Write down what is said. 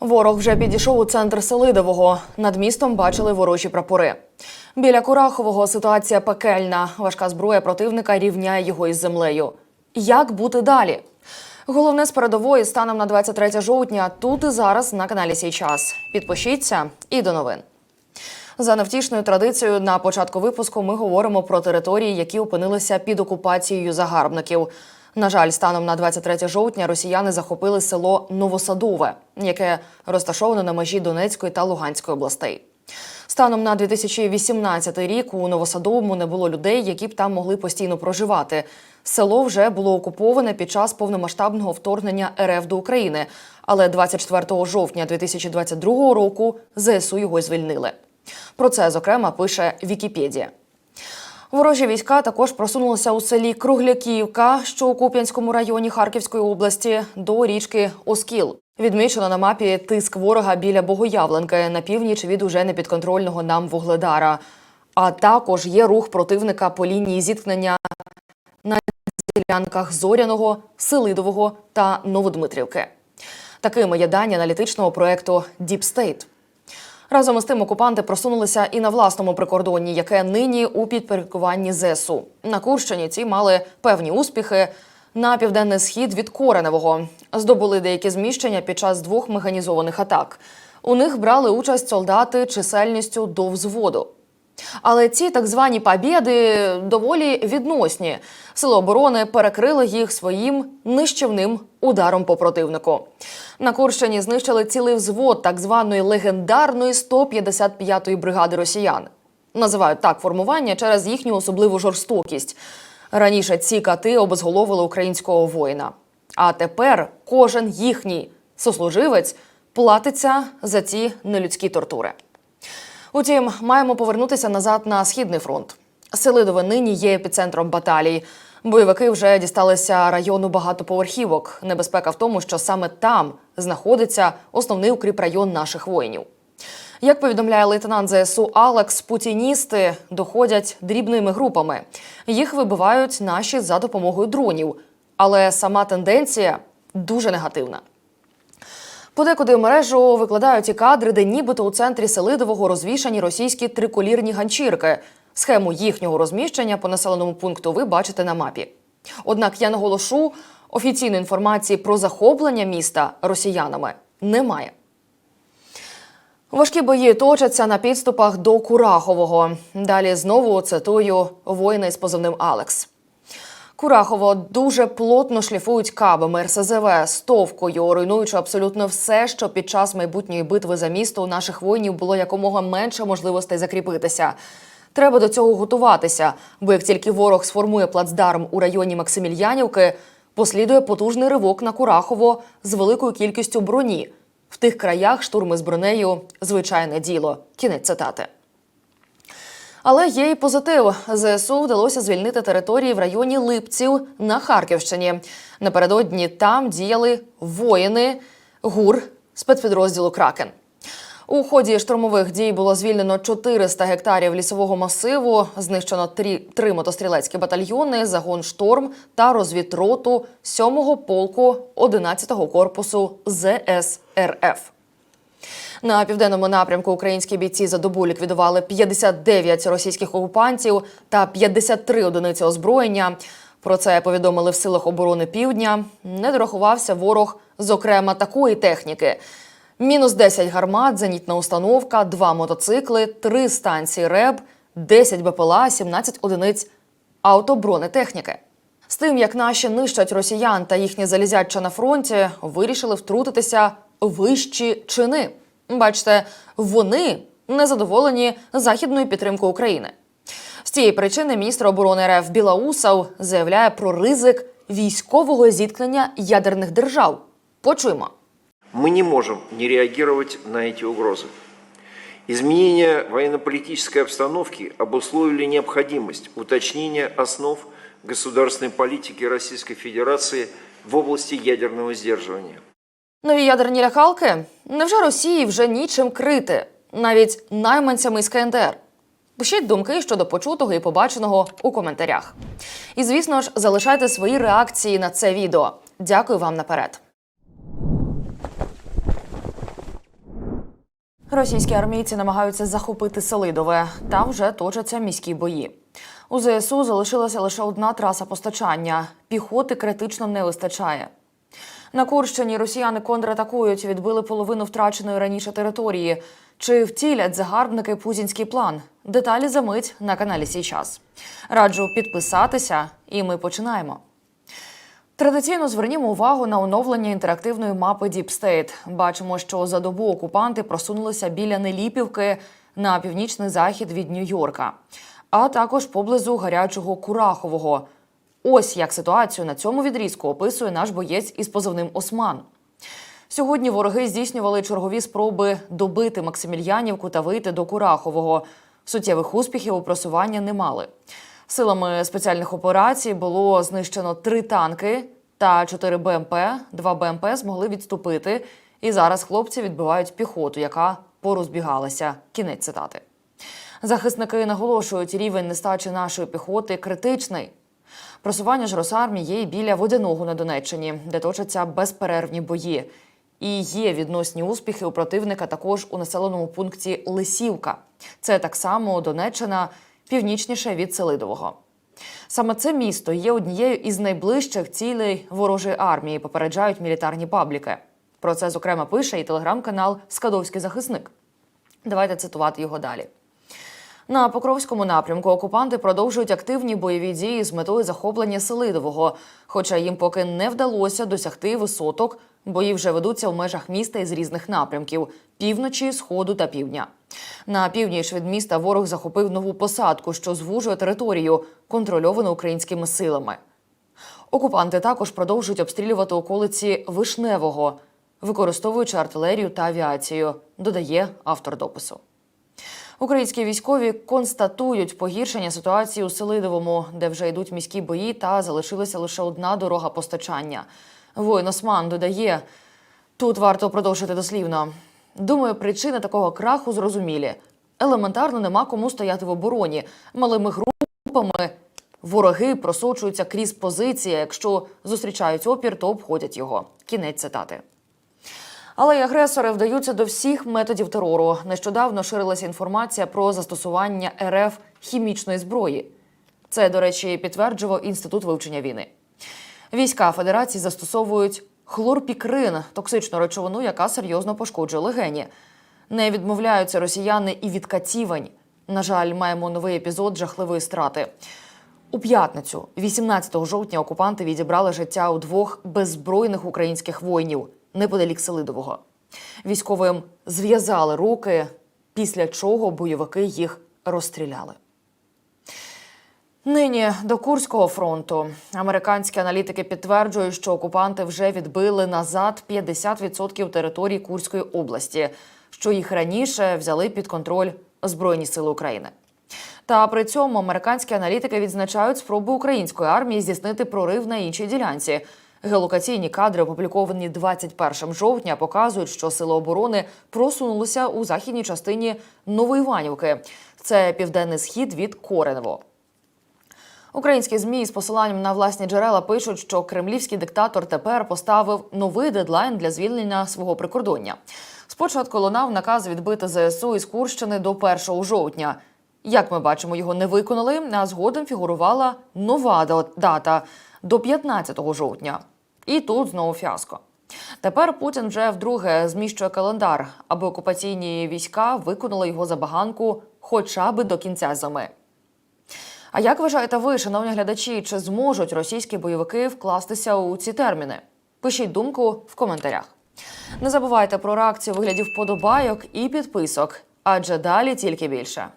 Ворог вже підійшов у центр Селидового. Над містом бачили ворожі прапори. Біля Курахового ситуація пекельна. Важка зброя противника рівняє його із землею. Як бути далі? Головне з передової станом на 23 жовтня тут і зараз на каналі Сій час. Підпишіться і до новин. За невтішною традицією на початку випуску ми говоримо про території, які опинилися під окупацією загарбників. На жаль, станом на 23 жовтня росіяни захопили село Новосадове, яке розташоване на межі Донецької та Луганської областей. Станом на 2018 рік у Новосадовому не було людей, які б там могли постійно проживати. Село вже було окуповане під час повномасштабного вторгнення РФ до України. Але 24 жовтня 2022 року ЗСУ його звільнили. Про це зокрема пише Вікіпедія. Ворожі війська також просунулися у селі Кругляківка, що у Куп'янському районі Харківської області, до річки Оскіл. Відмічено на мапі тиск ворога біля Богоявленки на північ від уже непідконтрольного нам Вугледара. А також є рух противника по лінії зіткнення на ділянках Зоряного, Селидового та Новодмитрівки. Такими є дані аналітичного проекту State. Разом із тим окупанти просунулися і на власному прикордонні, яке нині у підпорядкуванні ЗСУ. На Курщині ці мали певні успіхи. На південний схід від Кореневого здобули деякі зміщення під час двох механізованих атак. У них брали участь солдати чисельністю до взводу. Але ці так звані побєди доволі відносні. Сили оборони перекрили їх своїм нищівним ударом по противнику. На Курщині знищили цілий взвод так званої легендарної 155-ї бригади росіян. Називають так формування через їхню особливу жорстокість. Раніше ці кати обезголовили українського воїна. А тепер кожен їхній сослуживець платиться за ці нелюдські тортури. Утім, маємо повернутися назад на східний фронт. Селидове нині є епіцентром баталій. Бойовики вже дісталися району багатоповерхівок. Небезпека в тому, що саме там знаходиться основний укріпрайон наших воїнів. Як повідомляє лейтенант ЗСУ Алекс, путіністи доходять дрібними групами. Їх вибивають наші за допомогою дронів. Але сама тенденція дуже негативна. Подекуди в мережу викладають і кадри, де нібито у центрі Селидового розвішані російські триколірні ганчірки. Схему їхнього розміщення по населеному пункту ви бачите на мапі. Однак я наголошу, офіційної інформації про захоплення міста росіянами немає. Важкі бої точаться на підступах до Курахового. Далі знову цитую воїна з позивним Алекс. Курахово дуже плотно шліфують кабами РСЗВ стовкою, руйнуючи абсолютно все, що під час майбутньої битви за місто у наших воїнів було якомога менше можливостей закріпитися. Треба до цього готуватися, бо як тільки ворог сформує плацдарм у районі Максимільянівки, послідує потужний ривок на Курахово з великою кількістю броні. В тих краях штурми з бронею звичайне діло. Кінець цитати. Але є і позитив. ЗСУ вдалося звільнити території в районі Липців на Харківщині. Напередодні там діяли воїни ГУР спецпідрозділу Кракен. У ході штурмових дій було звільнено 400 гектарів лісового масиву, знищено три, три мотострілецькі батальйони, загон шторм та розвідроту 7-го полку 11-го корпусу ЗСРФ. На південному напрямку українські бійці за добу ліквідували 59 російських окупантів та 53 одиниці озброєння. Про це повідомили в силах оборони Півдня. Не дорахувався ворог, зокрема, такої техніки: мінус 10 гармат, зенітна установка, 2 мотоцикли, 3 станції РЕБ, 10 БПЛА, 17 одиниць автобронетехніки. З тим, як наші нищать росіян та їхні залізяча на фронті, вирішили втрутитися вищі чини. Бачите, вони незадоволені західною підтримкою України. З цієї причини міністр оборони РФ Білаусов заявляє про ризик військового зіткнення ядерних держав. Почуємо. Мы не можем не реагировать на эти угрозы. Изменение военно-политической обстановки обусловили необходимость уточнения основ государственной политики Российской Федерации в области ядерного сдерживания. Нові ядерні лякалки? Невже Росії вже нічим крити, навіть найманцями із КНДР? Пишіть думки щодо почутого і побаченого у коментарях. І звісно ж, залишайте свої реакції на це відео. Дякую вам наперед. Російські армійці намагаються захопити Селидове. Там вже точаться міські бої. У ЗСУ залишилася лише одна траса постачання. Піхоти критично не вистачає. На Курщині росіяни контратакують, відбили половину втраченої раніше території. Чи втілять загарбники путінський план? Деталі за мить на каналі Січас. Раджу підписатися, і ми починаємо. Традиційно звернімо увагу на оновлення інтерактивної мапи State. Бачимо, що за добу окупанти просунулися біля Неліпівки на північний захід від Нью-Йорка, а також поблизу гарячого Курахового. Ось як ситуацію на цьому відрізку описує наш боєць із позивним Осман. Сьогодні вороги здійснювали чергові спроби добити Максимільянівку та вийти до Курахового. Суттєвих успіхів у просуванні не мали. Силами спеціальних операцій було знищено три танки та чотири БМП. Два БМП змогли відступити, і зараз хлопці відбивають піхоту, яка порозбігалася. Кінець цитати. Захисники наголошують, рівень нестачі нашої піхоти критичний. Просування ж Росармії є і біля водяного на Донеччині, де точаться безперервні бої. І є відносні успіхи у противника також у населеному пункті Лисівка. Це так само Донеччина, північніше від Селидового. Саме це місто є однією із найближчих цілей ворожої армії, попереджають мілітарні пабліки. Про це зокрема пише і телеграм-канал Скадовський захисник. Давайте цитувати його далі. На Покровському напрямку окупанти продовжують активні бойові дії з метою захоплення Селидового. Хоча їм поки не вдалося досягти висоток, бої вже ведуться в межах міста із різних напрямків півночі, сходу та півдня. На північ від міста ворог захопив нову посадку, що звужує територію, контрольовану українськими силами. Окупанти також продовжують обстрілювати околиці Вишневого, використовуючи артилерію та авіацію, додає автор допису. Українські військові констатують погіршення ситуації у Селидовому, де вже йдуть міські бої, та залишилася лише одна дорога постачання. Воїн Осман додає: тут варто продовжити дослівно. Думаю, причини такого краху зрозумілі. Елементарно нема кому стояти в обороні. Малими групами вороги просочуються крізь позиції. Якщо зустрічають опір, то обходять його. Кінець цитати. Але й агресори вдаються до всіх методів терору. Нещодавно ширилася інформація про застосування РФ хімічної зброї. Це, до речі, підтверджував інститут вивчення війни. Війська Федерації застосовують хлорпікрин, токсичну речовину, яка серйозно пошкоджує легені. Не відмовляються росіяни і від катівень. На жаль, маємо новий епізод жахливої страти. У п'ятницю, 18 жовтня, окупанти відібрали життя у двох беззбройних українських воїнів неподалік Селидового. Військовим зв'язали руки, після чого бойовики їх розстріляли. Нині до Курського фронту американські аналітики підтверджують, що окупанти вже відбили назад 50% території Курської області, що їх раніше взяли під контроль Збройні Сили України. Та при цьому американські аналітики відзначають спробу української армії здійснити прорив на іншій ділянці. Геолокаційні кадри, опубліковані 21 жовтня, показують, що сили оборони просунулися у західній частині Новоіванівки. Це південний схід від Коренево. Українські змі з посиланням на власні джерела пишуть, що кремлівський диктатор тепер поставив новий дедлайн для звільнення свого прикордоння. Спочатку лунав наказ відбити ЗСУ із Курщини до 1 жовтня. Як ми бачимо, його не виконали, а згодом фігурувала нова да- дата до 15 жовтня. І тут знову фіаско. Тепер Путін вже вдруге зміщує календар, аби окупаційні війська виконали його забаганку хоча б до кінця зими. А як вважаєте ви, шановні глядачі, чи зможуть російські бойовики вкластися у ці терміни? Пишіть думку в коментарях. Не забувайте про реакцію у вигляді вподобайок і підписок, адже далі тільки більше.